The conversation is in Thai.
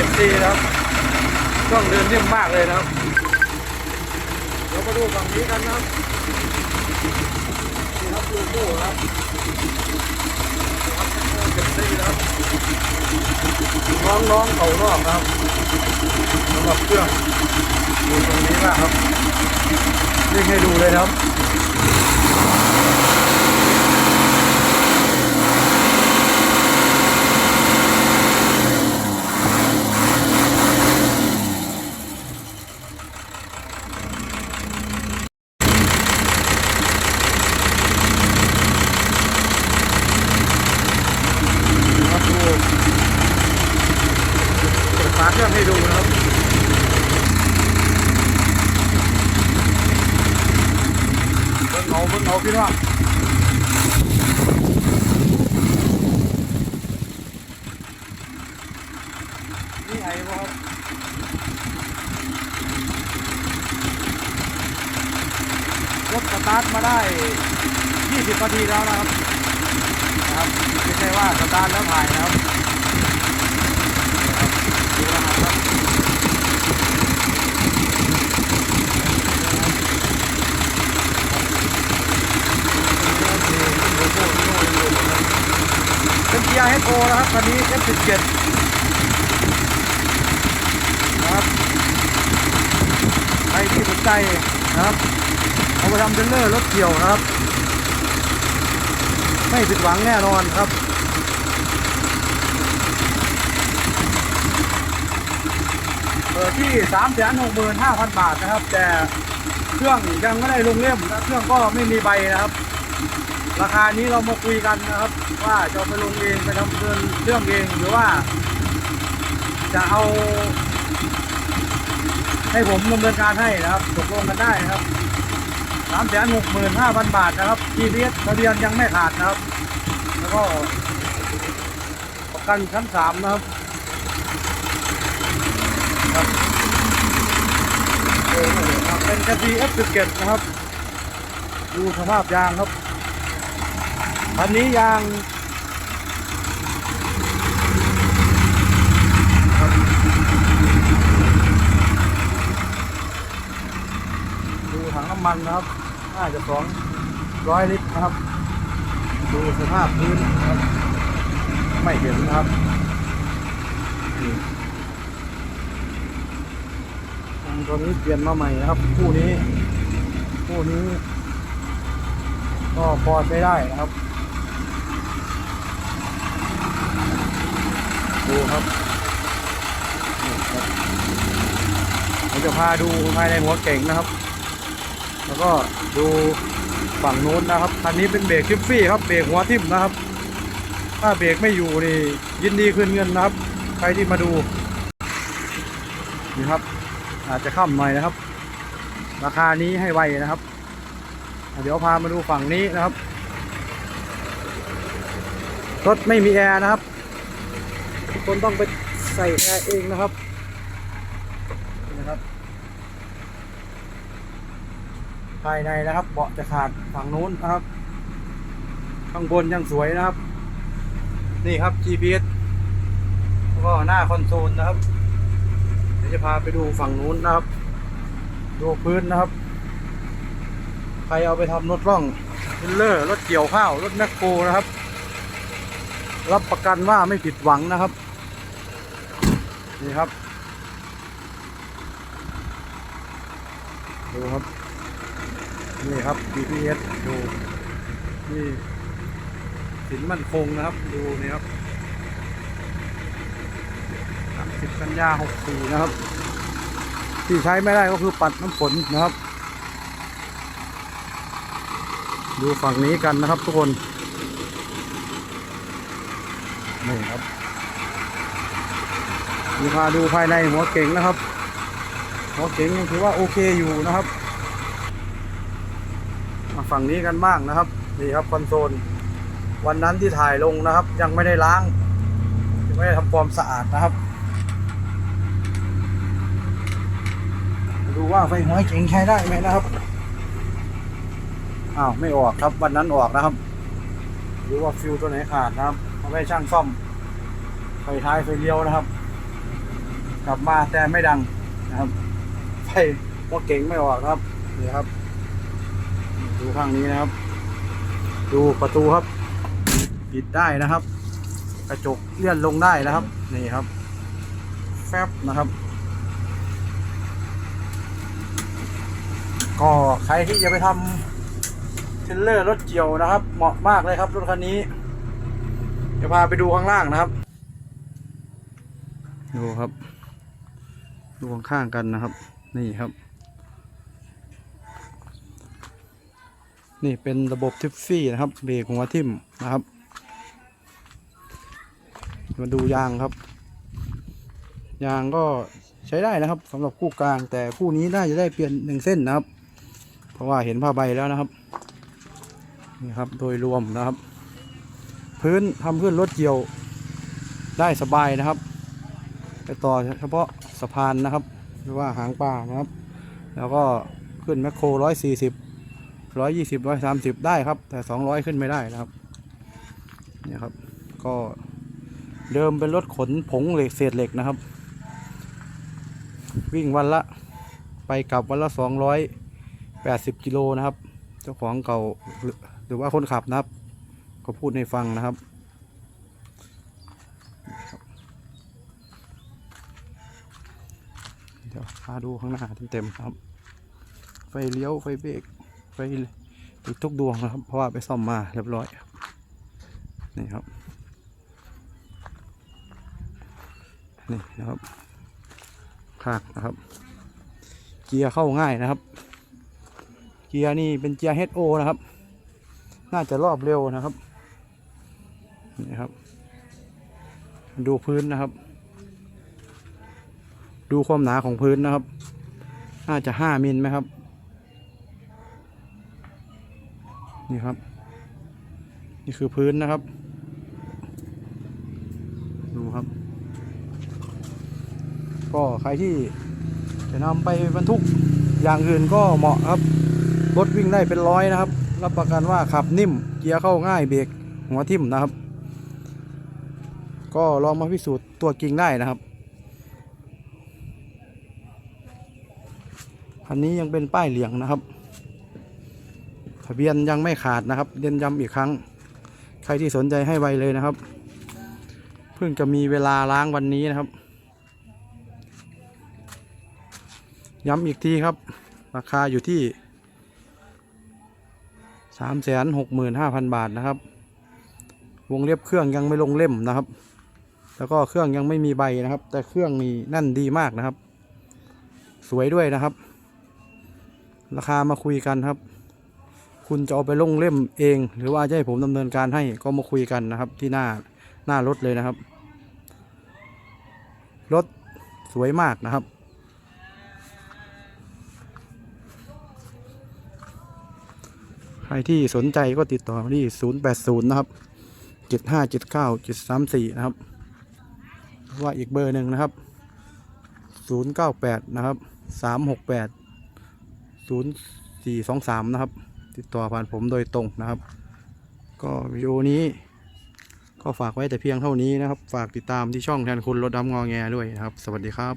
7D นะครับกล้องเดินนิ่มมากเลยนะครับ เรามาดูฝั่งนี้กันนะครับนี่ครับลูครับเจ็นะครับน้องๆเขารอบครับสำหรับเครื่องอยู่ตรงนี้นะครับนี่ให้ดูเลยครับ เบิ้งเอาเบิ้งเอาพี่น้องนี่ไอ้บ่ครับรถสตาร์ทมาได้ 20นาทีแล้วนะครับนะครับไม่ใช่ว่าสตาร์ทแล้วถ่ายนะครับนะครับดูรหัสครับเป็นเกี ยร์เฮดโอนะครับคันนี้ F17 นะครับใครที่สนใจนะครับเอาไปทำเทรลเลอร์รถเกี่ยวนะครับ ไม่ผิดหวังแน่นอนครับเปิดที่3 6 5 0 0 0บาทนะครับ แต่เครื่องยังไม่ได้ลงเล่มและเครื่องก็ไม่มีใบนะครับ ราคานี้เรามาคุยกันนะครับ ว่าจะไปลงเองไปทำเรื่องเรื่องเองหรือว่า จะเอา ให้ผมดำเนินการให้นะครับตกลงกันได้นะครับสามแสนหกหมื่นห้าพันบาทนะครับ GPS ทะเบียนยังไม่ขาดนะครับ แล้วก็ประกันชั้นสามนะครับครับเออครับเป็นกระดี F17 นะครับ ดูสภาพยางครับ อันนี้ยางดูถังน้ำมันนะครับน่าจะสองร้อยลิตรนะครับ ดูสภาพพื้นนะครับ ไม่เห็นนะครับทางตัวนี้เปลี่ยนมาใหม่นะครับ คู่นี้ คู่นี้ ก็พอใช้ได้นะครับ ดูครับนี่ครับเราจะพาดูภายในหัวเก่งนะครับ แล้วก็ดูฝั่งโน้นนะครับคันนี้เป็นเบรกทิฟฟี่ครับเบรกหัวทิ่มนะครับ ถ้าเบรกไม่อยู่นี่ยินดีคืนเงินนะครับ ใครที่มาดูนี่ครับ อาจจะค่ำหน่อยนะครับ ราคานี้ให้ไวนะครับ เดี๋ยวพามาดูฝั่งนี้นะครับรถไม่มีแอร์นะครับ คนต้องไปใส่แอร์เองนะครับนี่นะครับ ภายในนะครับ เบาะจะขาดฝั่งนู้นนะครับ ข้างบนยังสวยนะครับ นี่ครับ GPS แล้วก็หน้าคอนโซลนะครับ เดี๋ยวจะพาไปดูฝั่งนู้นนะครับ ดูพื้นนะครับ ใครเอาไปทำรถร่องเทรลเลอร์ รถเกี่ยวข้าว รถแมคโครนะครับ รับประกันว่าไม่ผิดหวังนะครับ นี่ครับ ดูครับ นี่ครับ GPS ดูนี่สินมั่นคงนะครับ ดูนี่ครับ10กันยา64นะครับ ที่ใช้ไม่ได้ก็คือปัดน้ำฝนนะครับ ดูฝั่งนี้กันนะครับทุกคน นี่ครับ มีพาดูภายในหัวเก๋งนะครับ หัวเก๋งยังถือว่าโอเคอยู่นะครับ มาฝั่งนี้กันบ้างนะครับนี่ครับคอนโซลวันนั้นที่ถ่ายลงนะครับ ยังไม่ได้ล้างยังไม่ได้ทำความสะอาดนะครับ ดูว่าไฟหัวเก๋งใช้ได้ไหมนะครับอ้าวไม่ออกครับวันนั้นออกนะครับหรือว่าฟิวตัวไหนขาดนะครับเอาไว้ช่างซ่อมไฟท้ายไฟเลี้ยวนะครับ กลับมาแต่ไม่ดังนะครับไฟหัวเก่งไม่ออกนะครับนี่ครับ ดูข้างนี้นะครับ ดูประตูครับ ปิดได้นะครับ กระจกเลื่อนลงได้นะครับ นี่ครับ แฟบนะครับ ก็ใครที่จะไปทำเทรลเลอร์รถเกี่ยวนะครับ เหมาะมากเลยครับรถคันนี้จะพาไปดูข้างล่างนะครับ ดูครับ ดูข้างๆกันนะครับ นี่ครับ นี่เป็นระบบทิฟฟี่นะครับเบรกหัวทิ่มนะครับ มาดูยางครับ ยางก็ใช้ได้นะครับสำหรับคู่กลาง แต่คู่นี้น่าจะได้เปลี่ยนหนึ่งเส้นนะครับ เพราะว่าเห็นผ้าใบแล้วนะครับนี่ครับโดยรวมนะครับ พื้นทำพื้นรถเกี่ยวได้สบายนะครับ ต่อเฉพาะสะพานนะครับ หรือว่าหางปลานะครับ แล้วก็ขึ้นแมคโครร้อยสี่สิบร้อยยี่สิบร้อยสามสิบได้ครับ แต่สองร้อยขึ้นไม่ได้นะครับเนี่ยครับ ก็เดิมเป็นรถขนผงเหล็กเศษเหล็กนะครับ วิ่งวันละไปกลับวันละสองร้อยแปดสิบกิโลนะครับ เจ้าของเก่าหรือว่าคนขับนะครับเขาพูดให้ฟังนะครับ เดี๋ยวพาดูข้างหน้าเต็มๆครับ ไฟเลี้ยวไฟเบรกไฟติดทุกดวงนะครับ เพราะว่าไปซ่อมมาเรียบร้อยนี่ครับนี่นะครับข้างนะครับ เกียร์เข้าง่ายนะครับ เกียร์นี่เป็นเกียร์ HO นะครับ น่าจะรอบเร็วนะครับนี่ครับ ดูพื้นนะครับ ดูความหนาของพื้นนะครับ น่าจะห้ามิลไหมครับ นี่ครับ นี่คือพื้นนะครับ ดูครับ ก็ใครที่จะนำไปบรรทุกอย่างอื่นก็เหมาะครับ รถวิ่งได้เป็นร้อยนะครับ รับประกันว่าขับนิ่ม เกียร์เข้าง่ายเบรกหัวทิ่มนะครับ ก็ลองมาพิสูจน์ตัวจริงได้นะครับ คันนี้ยังเป็นป้ายเหลืองนะครับ ทะเบียนยังไม่ขาดนะครับเรียนย้ำอีกครั้ง ใครที่สนใจให้ไวเลยนะครับ เพิ่งจะมีเวลาล้างวันนี้นะครับ ย้ำอีกทีครับ ราคาอยู่ที่สามแสนหกหมื่นห้าพันบาทนะครับ วงเล็บเครื่องยังไม่ลงเล่มนะครับ แล้วก็เครื่องยังไม่มีใบนะครับ แต่เครื่องนี่นั่นดีมากนะครับ สวยด้วยนะครับ ราคามาคุยกันครับ คุณจะเอาไปลงเล่มเอง หรือว่าจะให้ผมดำเนินการให้ก็มาคุยกันนะครับ ที่หน้าหน้ารถเลยนะครับ รถสวยมากนะครับ ใครที่สนใจก็ติดต่อมาที่ 080 นะครับ 7579 734 นะครับ ว่าอีกเบอร์หนึ่งนะครับ 098 นะครับ 368 0423นะครับ ติดต่อผ่านผมโดยตรงนะครับ ก็วิดีโอนี้ ก็ฝากไว้แต่เพียงเท่านี้นะครับ ฝากติดตามที่ช่องแทนคุณรถดำงอแงด้วยนะครับ สวัสดีครับ